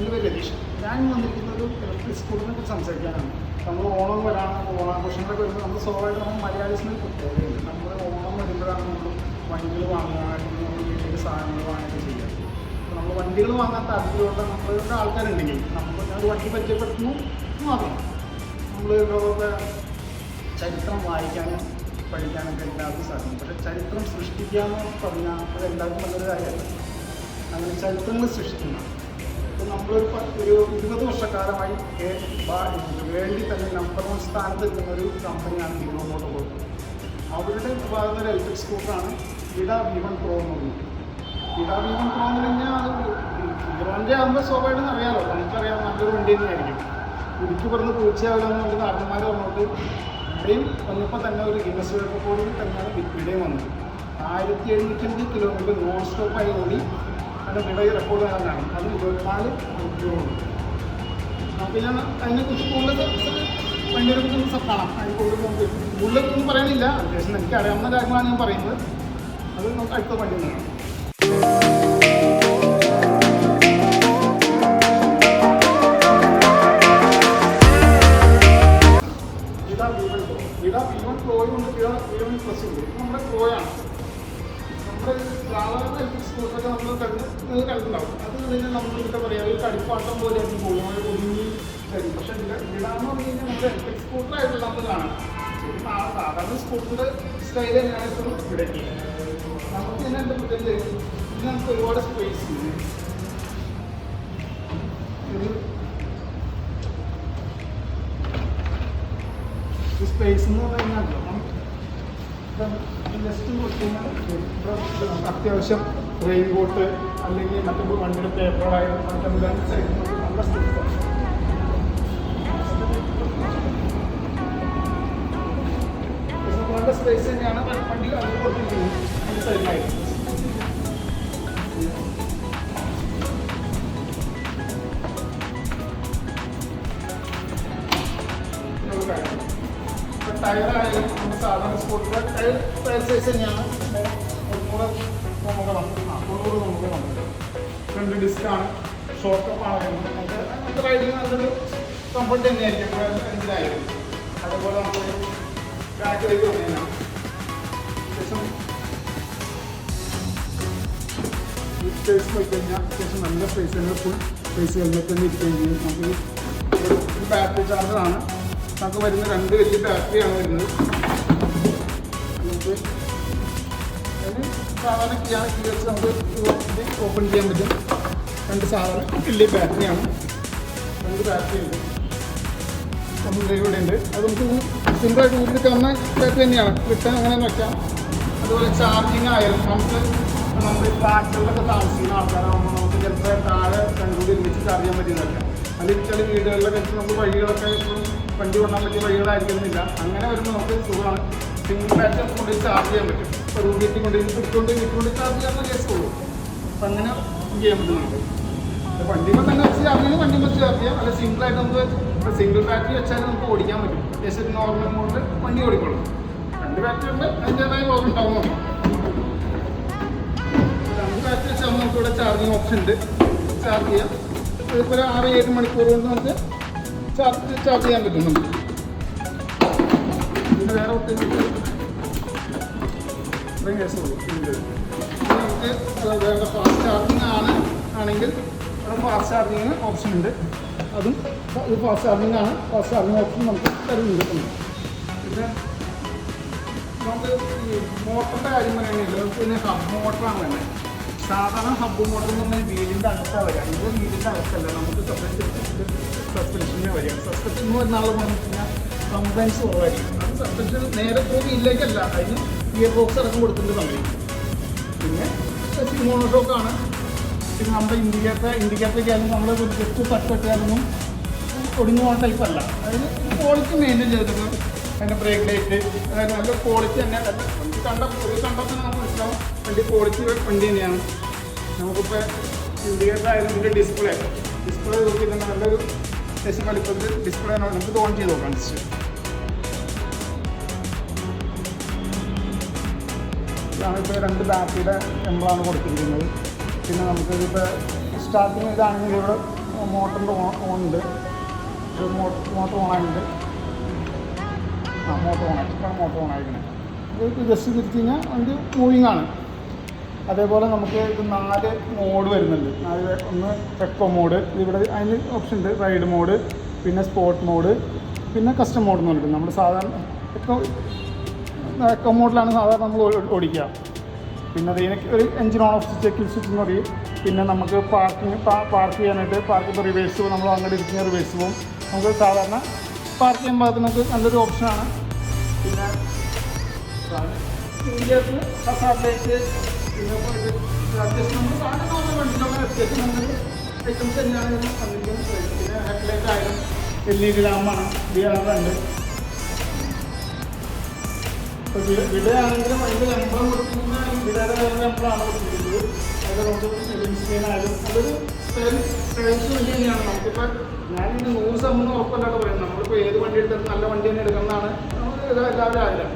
എന്റെ പേര് രതീഷ്. ഞാൻ വന്നിരിക്കുന്നത് ഇലക്ട്രിക് സ്കൂളിനെ കുറിച്ച് സംസാരിക്കാനാണ്. നമ്മൾ ഓണം വരാണ് ഓണാഘോഷങ്ങളൊക്കെ വരുമ്പോൾ നമ്മൾ സ്വാഭാവികം നമ്മൾ മലയാളീസിന് പ്രത്യേകതയുണ്ട് നമ്മൾ ഓണം വരുമ്പോഴാണ് നമ്മൾ വണ്ടികൾ വാങ്ങുക നമ്മൾ വീട്ടിൽ സാധനങ്ങൾ വാങ്ങുകയൊക്കെ ചെയ്യുക. അപ്പോൾ നമ്മൾ വണ്ടികൾ വാങ്ങാൻ താല്പര്യമുള്ള നമ്മളുടെ ആൾക്കാരുണ്ടെങ്കിൽ നമ്മൾ ഒരു വണ്ടി പരിചയപ്പെടുത്തുന്നു മാത്രം. നമ്മൾ ഇതൊക്കെ ചരിത്രം വായിക്കാനും പഠിക്കാനൊക്കെ എല്ലാവർക്കും സാധിക്കും. പക്ഷേ ചരിത്രം സൃഷ്ടിക്കുക എന്ന് പറഞ്ഞാൽ അത് എല്ലാവർക്കും നല്ലൊരു കാര്യമല്ല. അങ്ങനെ ചരിത്രങ്ങൾ സൃഷ്ടിക്കുന്ന ഇപ്പോൾ നമ്മളൊരു ഒരു ഇരുപത് വർഷക്കാലമായി വേണ്ടി തന്നെ നമ്പർ വൺ സ്ഥാനത്ത് നിൽക്കുന്ന ഒരു കമ്പനിയാണ് ഹീറോ മോട്ടോ കോർപ്പ് അവരുടെ ഭാഗത്ത് ഒരു ഇലക്ട്രിക് സ്കൂട്ടറാണ് ഇട വി വൺ പ്രോ എന്ന് പറയുന്നത്. ഇട വി വൺ പ്രോ എന്ന് അത് ഹീറോന്റെ ആകുമ്പോൾ സ്വാഭാവികം അറിയാമല്ലോ നമുക്കറിയാം നല്ലൊരു വണ്ടി തന്നെയായിരിക്കും. ഇടുക്കി പറഞ്ഞ് പൂച്ചയാവില്ലെന്ന് പറഞ്ഞ് കാരണന്മാർ പറഞ്ഞിട്ട് ഇവിടെയും വന്നപ്പോൾ തന്നെ ഒരു ഗിന്നസ് വേൾഡ് റെക്കോർഡിൽ തന്നെയാണ് ഇവിടെയും വന്നത്. ആയിരത്തി എഴുന്നൂറ്റഞ്ച് കിലോമീറ്റർ നോൺ സ്റ്റോപ്പായി ഓടി അതിന്റെ വിടയി റെക്കോർഡ് കാണാനാണ് അത് ഇരുപത്തിനാല് മണിക്കൂറുണ്ട് പിന്നെ അതിനെ അതിനെക്കുറിച്ച് കൂടുതൽ ഭയങ്കര കുറിച്ച് കാണാം. അതിന് കൂടുതൽ നമുക്ക് കൂടുതലൊന്നും പറയണില്ല അത്യാവശ്യം എനിക്ക് അറിയാവുന്ന കാര്യങ്ങളാണ് ഞാൻ പറയുന്നത്. അത് നമുക്ക് അടുത്ത വണ്ടി വീവൺ പ്രോ ഇതാ വീവൺ പ്രോയും ഉണ്ട് ഇതാ വീവൺ പ്ലസ് ഉണ്ട് ഇത് നമ്മുടെ പ്രോയാണ് സാധാരണ സ്കൂട്ടറൊക്കെ നമ്മൾ കണ്ട് നിങ്ങൾ അത് കഴിഞ്ഞാൽ നമ്മൾ എന്താ പറയുക ഒരു പോലെ ആയിരിക്കും പോകും. നമ്മൾ ഒതുങ്ങി വരും പക്ഷേ ഇട ഇടാന്ന് പറഞ്ഞു നമ്മുടെ ഇലക്ട്രിക് സ്കൂട്ടറായിട്ടുള്ള നമ്മൾ സാധാരണ സ്കൂട്ടറിന്റെ സ്റ്റൈൽ തന്നെയാണ് ഇപ്പോഴും ഇവിടെ നമുക്ക് തന്നെ ഇത് നമുക്ക് ഒരുപാട് സ്പേസ് ഉണ്ട്. സ്പേസ് എന്ന് പറഞ്ഞാൽ അത്യാവശ്യം റെയിൻ കോട്ട് അല്ലെങ്കിൽ മറ്റൊരു വണ്ടിയുടെ പേപ്പറായാലും മറ്റെന്താ സൈഡിൽ നല്ല സ്പേസ് തന്നെയാണ് വണ്ടി അതിൽ കൊടുത്തിരിക്കുന്നത്. സൈഡിലായിട്ട് ടയറായാലും നമ്മൾ സ്പോർട്സ് സ്കൂട്ടറിലെ ടയർ ടയർ സൈസ് തന്നെയാണ്. തൊണ്ണൂറ് നമുക്ക് വന്നിട്ടുണ്ട് തൊണ്ണൂറ് നമുക്ക് വന്നിട്ടുണ്ട് ഫ്രണ്ട് ഡിസ്ക്കാണ് ഷോർട്ട് കപ്പാണ് വരുന്നത് നമുക്ക് നമുക്ക് റൈഡിങ് നല്ലൊരു കംഫർട്ട് തന്നെയായിരിക്കും. എന്തായാലും അതുപോലെ നമുക്ക് ബാക്കിലേക്ക് വന്നു ശേഷം സ്പേസ് പോയി കഴിഞ്ഞാൽ അത്യാവശ്യം നല്ല സ്പേസ് തന്നെ ഫുൾ സ്പേസ് ഹെൽമെറ്റ് തന്നെ ഇരിക്കുകയും ചെയ്യും നമുക്ക് ബാറ്ററി ചാർജറാണ് നമുക്ക് വരുന്ന രണ്ട് വലിയ ബാറ്ററിയാണ് വരുന്നത്. സാധാരണ കീയാണ് കീ വെച്ച് നമുക്ക് ഓപ്പൺ ചെയ്യാൻ പറ്റും. രണ്ട് സാധാരണ വലിയ ബാറ്ററിയാണ് രണ്ട് ബാറ്ററി ഉണ്ട്. നമ്മുടെ ഇവിടെ ഉണ്ട്. അത് നമുക്ക് സിമ്പിളായിട്ട് ഊരിയെടുക്കാവുന്ന ബാറ്ററി തന്നെയാണ്. വിട്ടാൽ അങ്ങനെ തന്നെ അതുപോലെ ചാർജിങ് ആയാലും നമുക്ക് നമ്മൾ ഫ്ലാറ്റുകളിലൊക്കെ താമസിക്കുന്ന ആൾക്കാരാകുമ്പോൾ നമുക്ക് ചിലപ്പോൾ താഴെ രണ്ടുകൂടി ഒരുമിച്ച് ചാർജ് ചെയ്യാൻ പറ്റുന്നതല്ല അല്ലെങ്കിൽ ചില വീടുകളിലൊക്കെ നമുക്ക് വഴികളൊക്കെ ഇപ്പം വണ്ടി കൊണ്ടാൻ പറ്റിയ വഴികളായിരിക്കുന്നില്ല അങ്ങനെ വരുമ്പോൾ നമുക്ക് സുഖമാണ് സിംഗിൾ ബാറ്റർ കൊണ്ട് ചാർജ് ചെയ്യാൻ പറ്റും. ഇപ്പോൾ ഒരു വീട്ടിൽ കൊണ്ട് ഇട്ടുകൊണ്ട് വീട്ടിൽ ചാർജ് ചെയ്യാവുന്ന കേസ് ഉള്ളൂ അപ്പം അങ്ങനെ ചെയ്യാൻ പറ്റുന്നുണ്ട് തന്നെ വെച്ച് ചാർജ് ചെയ്യുന്നത് ചാർജ് ചെയ്യാം. അല്ല സിംഗിളായിട്ട് നമുക്ക് സിംഗിൾ ബാറ്ററി വെച്ചാൽ നമുക്ക് ഓടിക്കാൻ പറ്റും. ഏകദേശം നോർമൽ മോഡിൽ വണ്ടി ഓടിക്കോളും. രണ്ട് ബാറ്ററി ഉണ്ട്. അതിന്റെതായ ലോകം ഉണ്ടാവും രണ്ട് ബാറ്ററി വെച്ചാൽ ചാർജിങ് ഓപ്ഷൻ ഉണ്ട്. ചാർജ് ചെയ്യാം. അതുപോലെ ആറ് ഏഴ് മണിക്കൂർ കൊണ്ട് നമുക്ക് ചാർജ് ചാർജ് ചെയ്യാൻ പറ്റും പിന്നെ വേറെ ഒത്തിരി ഇത്രയും കേസുള്ളൂ നമുക്ക് വേണ്ട ഫാസ്റ്റ് ചാർജിങ് ആണ്. ആണെങ്കിൽ ഫാസ്റ്റ് ചാർജിങ്ങിന് ഓപ്ഷൻ ഉണ്ട്. അതും ഇത് ഫാസ്റ്റ് ചാർജിങ് ആണ്. ഫാസ്റ്റ് ചാർജിങ് ഓപ്ഷൻ നമുക്ക് തരുന്നുണ്ട്. പിന്നെ നമുക്ക് ഈ മോട്ടറിന്റെ കാര്യം പറയുകയാണെങ്കിൽ പിന്നെ ഹബ് മോട്ടറാണ് വേണ്ടത്. സാധാരണ ഹബ് മോട്ടർ എന്ന് പറഞ്ഞാൽ വീടിന്റെ അകത്താണ് വരിക. ഇത് വീടിന്റെ അകത്തല്ല. നമുക്ക് സെപ്പറേറ്റ് സസ്പെൻഷനെ വരിക. സസ്പെൻഷൻ പറഞ്ഞ ആൾ പറഞ്ഞു കുറവായിരിക്കും. സസ്പെൻഷൻ നേരെ പോകും ഇല്ലേക്കല്ല അതിന് ഗിയർ ബോക്സ് അടക്കം കൊടുത്തിട്ടുണ്ട് കമ്പനി പിന്നെ മോണോഷോക്കാണ് പിന്നെ നമ്മുടെ ഇൻഡിക്കേറ്റർ ആയാലും നമ്മൾ ജസ്റ്റ് തട്ടിയാലൊന്നും ഒടിഞ്ഞു പോകുന്ന ടൈപ്പ് അല്ല. അതിന് ക്വാളിറ്റി മെയിന്റെയിൻ ചെയ്തിട്ടുണ്ട്. അതിന്റെ ബ്രേക്ക് ലൈറ്റ് അതായത് നല്ല ക്വാളിറ്റി തന്നെ. നമുക്ക് കണ്ട ഒരു കണ്ടാൽ തന്നെ നമുക്ക് മനസ്സിലാവും. വണ്ടി ക്വാളിറ്റി വണ്ടി തന്നെയാണ്. നമുക്കിപ്പോൾ ഇൻഡിക്കേറ്റർ ആയാലും ഇതിന്റെ ഡിസ്പ്ലേ ഡിസ്പ്ലേ നോക്കി തന്നെ നല്ലൊരു അത്യാവശ്യം വലിപ്പത്തിൽ ഡിസ്പ്ലേ നമുക്ക് ഓൺ ചെയ്ത് നോക്കാം. ജസ്റ്റ് ഇപ്പോൾ രണ്ട് ബാറ്ററിയുടെ എംബ്ലാണ് കൊടുത്തിരിക്കുന്നത്. പിന്നെ നമുക്ക് ഇപ്പോൾ സ്റ്റാർട്ടിങ് ഇതാണെങ്കിൽ ഇവിടെ മോട്ടറിന്റെ ഓൺ ഉണ്ട് മോട്ടർ ഓൺ ആയിട്ടുണ്ട് ആ മോട്ടർ ഓൺ ആയി ഇപ്പം മോട്ടർ ആയിരിക്കണേ ഇത് ജസ്റ്റ് തിരിച്ച് കഴിഞ്ഞാൽ അതിന്റെ മൂവിങ് ആണ്. അതേപോലെ നമുക്ക് ഇത് നാല് മോഡ് വരുന്നുണ്ട്. നാല് ഒന്ന് എക്കോ മോഡ് ഇവിടെ അതിന് ഓപ്ഷൻ ഉണ്ട്. റൈഡ് മോഡ് പിന്നെ സ്പോർട്ട് മോഡ് പിന്നെ കസ്റ്റം മോഡ് എന്ന് പറഞ്ഞിട്ട് നമ്മൾ സാധാരണ എക്കോ മോഡിലാണ് സാധാരണ നമ്മൾ ഓടിക്കുക. പിന്നെ അതിന് ഒരു എഞ്ചിൻ ഓൺ ഓഫ് ചെക്കിൽ സ്വിച്ച് എന്ന് പറയും പിന്നെ നമുക്ക് പാർക്കിങ് പാർക്ക് ചെയ്യാനായിട്ട് പാർക്ക് ഇപ്പോൾ റിവേഴ്സ് പോകും. നമ്മൾ അങ്ങനെ ഇരിക്കുന്ന റിവേഴ്സ് പോകും. നമുക്ക് സാധാരണ പാർക്ക് ചെയ്യാൻ ഭാഗത്ത് നമുക്ക് നല്ലൊരു ഓപ്ഷനാണ് പിന്നെ ഇന്ത്യയ്ക്ക് ഐറ്റംസ് തന്നെയാണ്. പിന്നെ ഹെഡ്ലൈറ്റ് ആയാലും എൽ ഇ ഡി ലാമ്പാണ് ഡി ആർ ഉണ്ട് വിടയാണെങ്കിലും അതിന്റെ ശമ്പളം കൊടുക്കുന്ന വിടയുടെ ശമ്പളമാണ് കൊടുത്തിരിക്കുന്നത് അതുകൊണ്ട് സ്ക്രീനായാലും അതൊരു സർവീസ് വണ്ടി തന്നെയാണ് നമുക്കിപ്പോൾ ഞാനിങ്ങനെ നൂറ് ശതമാനം ഉറപ്പല്ലാണ്ട് പറയുന്നത് നമ്മളിപ്പോൾ ഏത് വണ്ടി എടുത്താലും നല്ല വണ്ടി തന്നെ എടുക്കുന്നതാണ്. എല്ലാവരും ആഗ്രഹം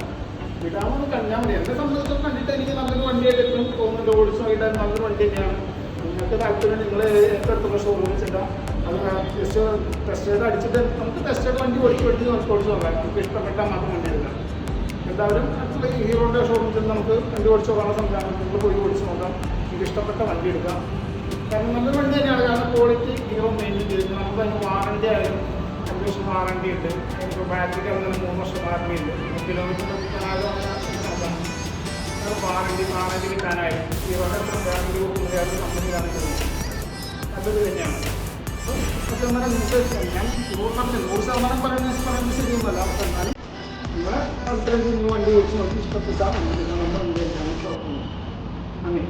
വിടാമെന്ന് കണ്ടാൽ മതി. എന്നെ സംബന്ധിച്ചിടത്തോളം കണ്ടിട്ട് എനിക്ക് നല്ലൊരു വണ്ടിയായിട്ട് എപ്പോഴും തോന്നുന്നുണ്ട് ഓടിച്ചു നോക്കിയിട്ട് നല്ലൊരു വണ്ടി തന്നെയാണ്. നിങ്ങൾക്ക് താല്പര്യം നിങ്ങൾ ഏറ്റെടുത്തുള്ള ഷോറൂമിൽ ചെല്ലാം അത് ജസ്റ്റ് ടെസ്റ്റ് ചെയ്ത് അടിച്ചിട്ട് നമുക്ക് ടെസ്റ്റ് ചെയ്ത് വണ്ടി ഓടിച്ച് ഓടിച്ച് നമുക്ക് ഓടിച്ച് നോക്കാം. നമുക്ക് ഇഷ്ടപ്പെട്ടാൽ മാത്രം വണ്ടി എടുക്കാം. അടുത്തുള്ള ഈ ഹീറോയുടെ ഷോറൂമിൽ ചെന്ന് നമുക്ക് വണ്ടി ഓടിച്ച് പോകാനുള്ള സംവിധാനം നിങ്ങൾ പോയി ഓടിച്ച് നോക്കാം. നിങ്ങൾക്ക് ഇഷ്ടപ്പെട്ട വണ്ടി എടുക്കാം. കാരണം നല്ലൊരു വണ്ടി തന്നെയാണ്. കാരണം ക്വാളിറ്റി ഹീറോ മെയിന്റെയിൻ ചെയ്തിട്ട് നമുക്ക് അതിന് വാറണ്ടി ആയാലും അഞ്ച് വാറണ്ടി ഉണ്ട്. ഇപ്പോൾ ബാറ്ററിക്ക് അങ്ങനെ മൂന്ന് വർഷം വാറണ്ടി ഉണ്ട്. കിലോമീറ്റർ കിട്ടാനായാലും വാറണ്ടി വാറണ്ടി കിട്ടാനായാലും ഹീറോയുടെ വാറണ്ടി കമ്പനി കമ്പനിയിലാണെങ്കിലും നല്ലത് തന്നെയാണ്. അപ്പോൾ ശതമാനം നിങ്ങൾക്ക് ഞാൻ നൂറ് ശതമാനം നൂറ് ശതമാനം പറയുന്നത് പറയുന്നത് ശരിയൊന്നുമല്ല അപ്പോൾ എന്നാലും നിങ്ങളെ ആൾക്കാർക്ക് നിങ്ങൾ വണ്ടി ഓടിച്ച് നോക്കി ഇഷ്ടപ്പെട്ടാൽ നമ്മൾ വണ്ടി എടുക്കാൻ കുഴപ്പമില്ല അങ്ങനെ